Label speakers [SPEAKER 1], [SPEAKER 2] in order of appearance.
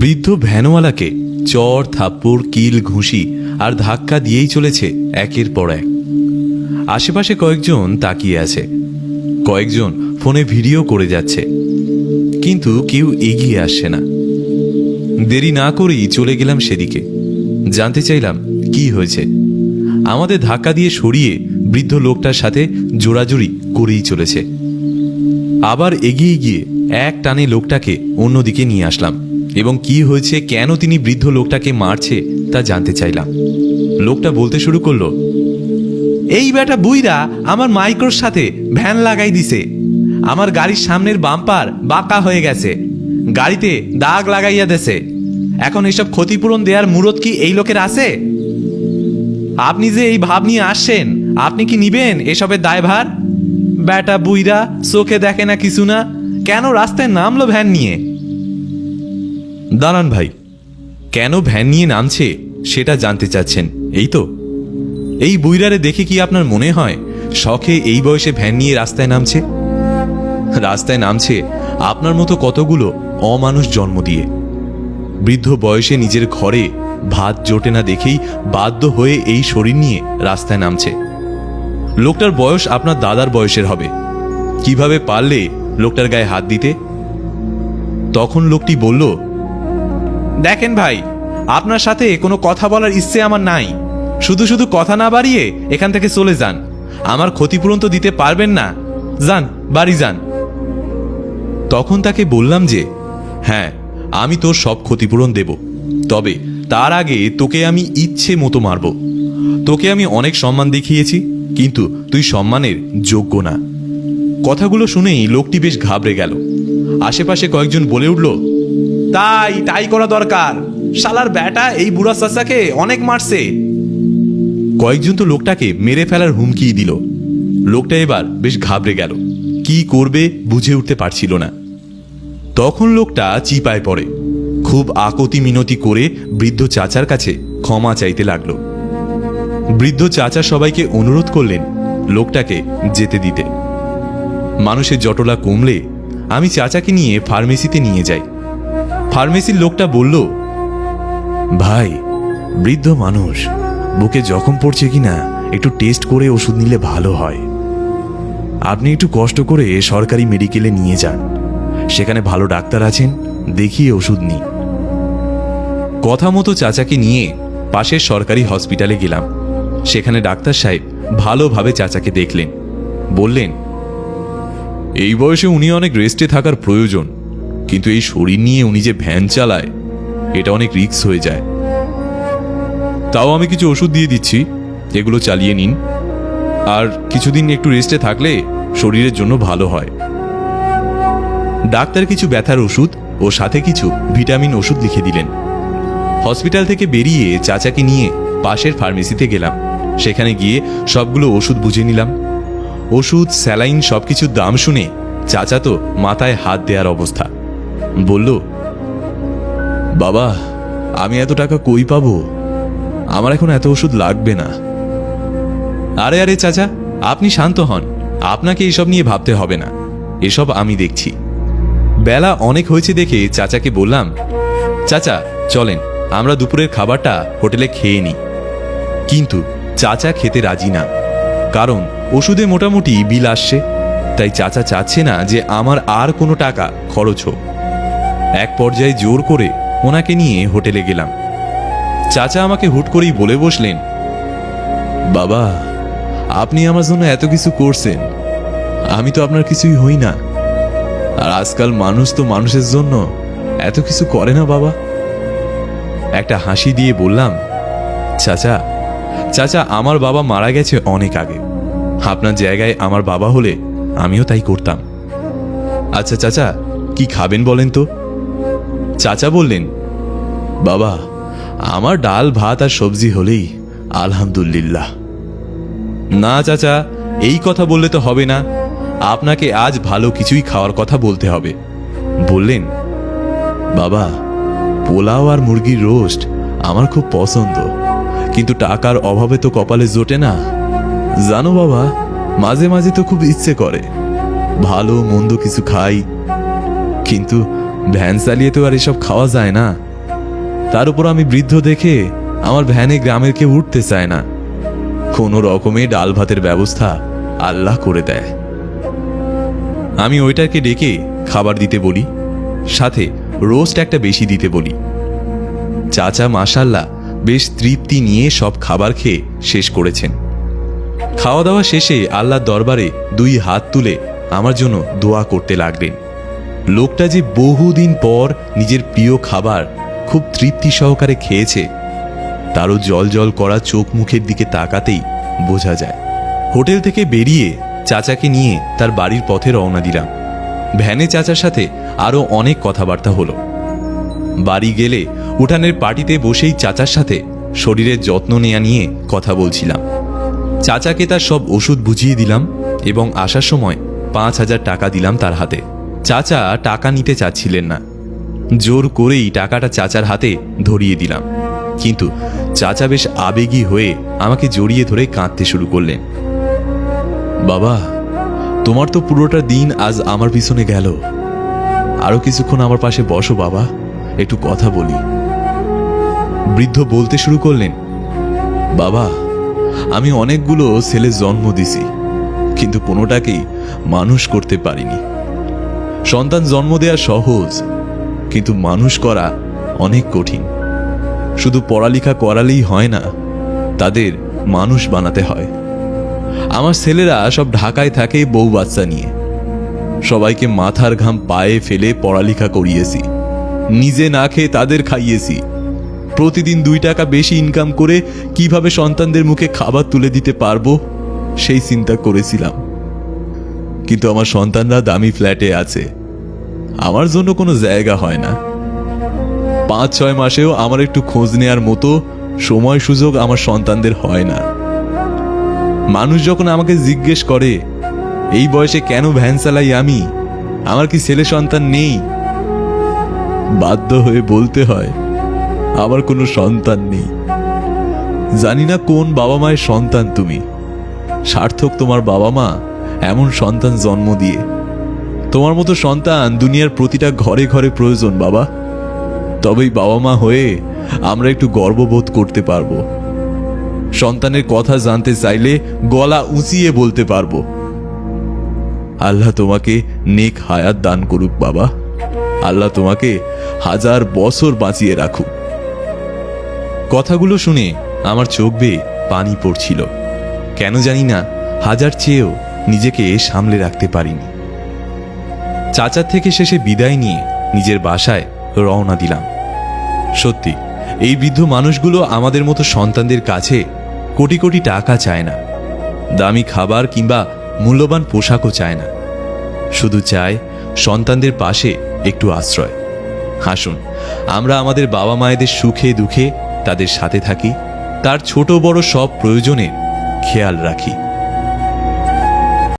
[SPEAKER 1] বৃদ্ধ ভ্যানওয়ালাকে চর, থাপ্পড়, কিল, ঘুষি আর ধাক্কা দিয়েই চলেছে একের পর এক। আশেপাশে কয়েকজন তাকিয়ে আছে। কয়েকজন ফোনে ভিডিও করে যাচ্ছে। কিন্তু কেউ এগিয়ে আসছে না। দেরি না করেই চলে গেলাম সেদিকে। জানতে চাইলাম, কি হয়েছে? আমাদের ধাক্কা দিয়ে সরিয়ে বৃদ্ধ লোকটার সাথে জোড়াজুড়ি করেই চলেছে। আবার এগিয়ে গিয়ে এক টানে লোকটাকে অন্যদিকে নিয়ে আসলাম। এবং কি হয়েছে, কেন তিনি বৃদ্ধ লোকটাকে মারছে, তা জানতে চাইলাম। লোকটা বলতে শুরু করল, এই বেটা বুইরা আমার মাইক্রোর সাথে ভ্যান লাগাই দিছে। আমার গাড়ির সামনের বাম্পার বাঁকা হয়ে গেছে। গাড়িতে দাগ লাগাইয়া দেছে। এখন এসব ক্ষতিপূরণ দেওয়ার মুরত কি এই লোকের আছে? আপনি যে এই ভাব নিয়ে আসছেন, আপনি কি নিবেন এসবের দায়ভার? বেটা বুইরা চোখে দেখে না কিছু না? কেন রাস্তায় নামলো ভ্যান নিয়ে? দাঁড়ান ভাই। কেন ভ্যান নিয়ে নামছে সেটা জানতে চাচ্ছেন, এই তো। এই বুইরারে দেখে কি আপনার মনে হয় শখে এই বয়সে ভ্যান নিয়ে রাস্তায় নামছে? রাস্তায় নামছে আপনার মতো কতগুলো অমানুষ জন্ম দিয়ে। বৃদ্ধ বয়সে নিজের ঘরে ভাত জোটে না দেখেই বাধ্য হয়ে এই শরীর নিয়ে রাস্তায় নামছে। লোকটার বয়স আপনার দাদার বয়সের হবে। কীভাবে পারলে লোকটার গায়ে হাত দিতে? তখন লোকটি বলল দেখেন ভাই, আপনার সাথে কোনো কথা বলার ইচ্ছে আমার নাই। শুধু শুধু কথা না বাড়িয়ে এখান থেকে চলে যান। আমার ক্ষতিপূরণ তো দিতে পারবেন না। যান, বাড়ি যান। তখন তাকে বললাম যে হ্যাঁ আমি তোর সব ক্ষতিপূরণ দেব। তবে তার আগে তোকে আমি ইচ্ছে মতো মারব। তোকে আমি অনেক সম্মান দেখিয়েছি, কিন্তু তুই সম্মানের যোগ্য না। কথাগুলো শুনেই লোকটি বেশ ঘাবড়ে গেল। আশেপাশে কয়েকজন বলে উঠল তাই তাই করা দরকার। শালার ব্যাটা এই বুড়া চাচাকে অনেক মারছে। কয়েকজন তো লোকটাকে মেরে ফেলার হুমকি দিল। লোকটা এবার বেশ ঘাবড়ে গেল। কি করবে বুঝে উঠতে পারছিল না। তখন লোকটা চিপায় পড়ে। খুব আকতি মিনতি করে বৃদ্ধ চাচার কাছে ক্ষমা চাইতে লাগল। বৃদ্ধ চাচা সবাইকে অনুরোধ করলেন লোকটাকে যেতে দিতে। মানুষের জটলা কমলে আমি চাচাকে নিয়ে ফার্মেসিতে নিয়ে যাই। ফার্মেসির লোকটা বলল, ভাই, বৃদ্ধ মানুষ, বুকে জখম পড়ছে কিনা একটু টেস্ট করে ওষুধ নিলে ভালো হয়। আপনি একটু কষ্ট করে সরকারি মেডিকেলে নিয়ে যান। সেখানে ভালো ডাক্তার আছেন, দেখিয়ে ওষুধ নিই কথা মতো চাচাকে নিয়ে পাশের সরকারি হসপিটালে গেলাম। সেখানে ডাক্তার সাহেব ভালোভাবে চাচাকে দেখলেন। বললেন, এই বয়সে উনি অনেক রেস্টে থাকার প্রয়োজন। কিন্তু এই শরীর নিয়ে উনি যে ভ্যান চালায়, এটা অনেক রিস্ক হয়ে যায়। তাও আমি কিছু ওষুধ দিয়ে দিচ্ছি, এগুলো চালিয়ে নিন। আর কিছুদিন একটু রেস্টে থাকলে শরীরের জন্য ভালো হয়। ডাক্তার কিছু ব্যথার ওষুধ ও সাথে কিছু ভিটামিন ওষুধ লিখে দিলেন। হসপিটাল থেকে বেরিয়ে চাচাকে নিয়ে পাশের ফার্মেসিতে গেলাম। সেখানে গিয়ে সবগুলো ওষুধ বুঝে নিলাম। ওষুধ, স্যালাইন, সবকিছুর দাম শুনে চাচা তো মাথায় হাত দেওয়ার অবস্থা। বলল, বাবা, আমি এত টাকা কই পাবো? আমার এখন এত ওষুধ লাগবে না। আরে আরে চাচা, আপনি শান্ত হন। আপনাকে এসব নিয়ে ভাবতে হবে না। এসব আমি দেখছি। বেলা অনেক হয়েছে দেখে চাচাকে বললাম, চাচা, চলেন, আমরা দুপুরের খাবারটা হোটেলে খেয়ে নিই। কিন্তু চাচা খেতে রাজি না, কারণ ওষুধে মোটামুটি বিল আসছে। তাই চাচা চাচ্ছে না যে আমার আর কোনো টাকা খরচ হোক। এক পর্যায়ে জোর করে ওনাকে নিয়ে হোটেলে গেলাম। চাচা আমাকে হুট করেই বলে বসলেন, বাবা, আপনি আমার জন্য এত কিছু করছেন, আমি তো আপনার কিছুই হই না। আর আজকাল মানুষ তো মানুষের জন্য এত কিছু করে না, বাবা। একটা হাসি দিয়ে বললাম, চাচা চাচা, আমার বাবা মারা গেছে অনেক আগে। আপনার জায়গায় আমার বাবা হলে আমিও তাই করতাম। আচ্ছা চাচা, কি খাবেন বলেন তো? চাচা বললেন, বাবা, আমার ডাল, ভাত আর সবজি হলেই আলহামদুলিল্লাহ। না চাচা, এই কথা বললে তো হবে না। আপনাকে আজ ভালো কিছুই খাওয়ার কথা বলতে হবে। বললেন, বাবা, পোলাও আর মুরগির রোস্ট আমার খুব পছন্দ, কিন্তু টাকার অভাবে তো কপালে জোটে না। জানো বাবা, মাঝে মাঝে তো খুব ইচ্ছে করে, ভালো মন্দ কিছু খাই, কিন্তু ভ্যান চালিয়ে তো আর এসব খাওয়া যায় না। তার উপর আমি বৃদ্ধ দেখে আমার ভ্যানে গ্রামের কেউ উঠতে চায় না। কোনো রকমে ডাল ভাতের ব্যবস্থা আল্লাহ করে দেয়। আমি ওইটাকে ডেকে খাবার দিতে বলি, সাথে রোস্ট একটা বেশি দিতে বলি। চাচা মাসাল্লাহ বেশ তৃপ্তি নিয়ে সব খাবার খেয়ে শেষ করেছেন। খাওয়া দাওয়া শেষে আল্লাহর দরবারে দুই হাত তুলে আমার জন্য দোয়া করতে লাগলেন। লোকটা যে বহুদিন পর নিজের প্রিয় খাবার খুব তৃপ্তি সহকারে খেয়েছে, তারও জল জল করা চোখ মুখের দিকে তাকাতেই বোঝা যায়। হোটেল থেকে বেরিয়ে চাচাকে নিয়ে তার বাড়ির পথে রওনা দিলাম। ভ্যানে চাচার সাথে আরও অনেক কথাবার্তা হলো। বাড়ি গেলে উঠানের পার্টিতে বসেই চাচার সাথে শরীরের যত্ন নেয়া নিয়ে কথা বলছিলাম। চাচাকে তার সব ওষুধ বুঝিয়ে দিলাম এবং আসার সময় পাঁচ হাজার টাকা দিলাম তার হাতে। চাচা টাকা নিতে চাচ্ছিলেন না। জোর করেই টাকাটা চাচার হাতে ধরিয়ে দিলাম। কিন্তু চাচা বেশ আবেগী হয়ে আমাকে জড়িয়ে ধরে কাঁদতে শুরু করলেন। বাবা, তোমার তো পুরোটা দিন আজ আমার পিছনে গেল। আরও কিছুক্ষণ আমার পাশে বসো বাবা, একটু কথা বলি। বৃদ্ধ বলতে শুরু করলেন, বাবা, আমি অনেকগুলো ছেলে জন্ম দিছি, কিন্তু কোনোটাকেই মানুষ করতে পারিনি। সন্তান জন্ম দেওয়া সহজ, কিন্তু মানুষ করা অনেক কঠিন। শুধু পড়ালেখা করালেই হয় না, তাদের মানুষ বানাতে হয়। আমার ছেলেরা সব ঢাকায় থাকে বউ বাচ্চা নিয়ে। সবাইকে মাথার ঘাম পায়ে ফেলে পড়ালেখা করিয়েছি। নিজে না খেয়ে তাদের খাইয়েছি। প্রতিদিন দুই টাকা বেশি ইনকাম করে কীভাবে সন্তানদের মুখে খাবার তুলে দিতে পারব, সেই চিন্তা করেছিলাম। কিন্তু আমার সন্তানরা দামি ফ্ল্যাটে আছে। আমার জন্য কোনো জায়গা হয় না। পাঁচ, ছয় মাসেও আমার একটু খোঁজ নেয়ার মতো সময় সুযোগ আমার সন্তানদের হয় না। মানুষ যখন আমাকে জিজ্ঞেস করে, এই বয়সে কেন ভ্যান চালাই আমি? আমার কি ছেলে সন্তান নেই? বাধ্য হয়ে বলতে হয়, আমার কোনো সন্তান নেই। জানি না কোন বাবা মায়ের সন্তান তুমি। সার্থক তোমার বাবা মা এমন সন্তান জন্ম দিয়ে। তোমার মতো সন্তান দুনিয়ার প্রতিটা ঘরে ঘরে প্রয়োজন, বাবা। তবেই বাবা মা হয়ে আমরা একটু গর্ববোধ করতে পারব। সন্তানের কথা জানতে চাইলে গলা উঁচিয়ে বলতে পারব। আল্লাহ তোমাকে নেক হায়াত দান করুক, বাবা। আল্লাহ তোমাকে হাজার বছর বাঁচিয়ে রাখুক। কথাগুলো শুনে আমার চোখ বেয়ে পানি পড়ছিল। কেন জানি না, হাজার চেয়েও নিজেকে সামলে রাখতে পারিনি। চাচার থেকে শেষে বিদায় নিয়ে নিজের বাসায় রওনা দিলাম। সত্যি, এই বৃদ্ধ মানুষগুলো আমাদের মতো সন্তানদের কাছে কোটি কোটি টাকা চায় না। দামি খাবার কিংবা মূল্যবান পোশাকও চায় না। শুধু চায় সন্তানদের পাশে একটু আশ্রয়। হাসুন আমরা আমাদের বাবা মায়েদের সুখে দুঃখে তাদের সাথে থাকি, তার ছোট বড় সব প্রয়োজনের খেয়াল রাখি।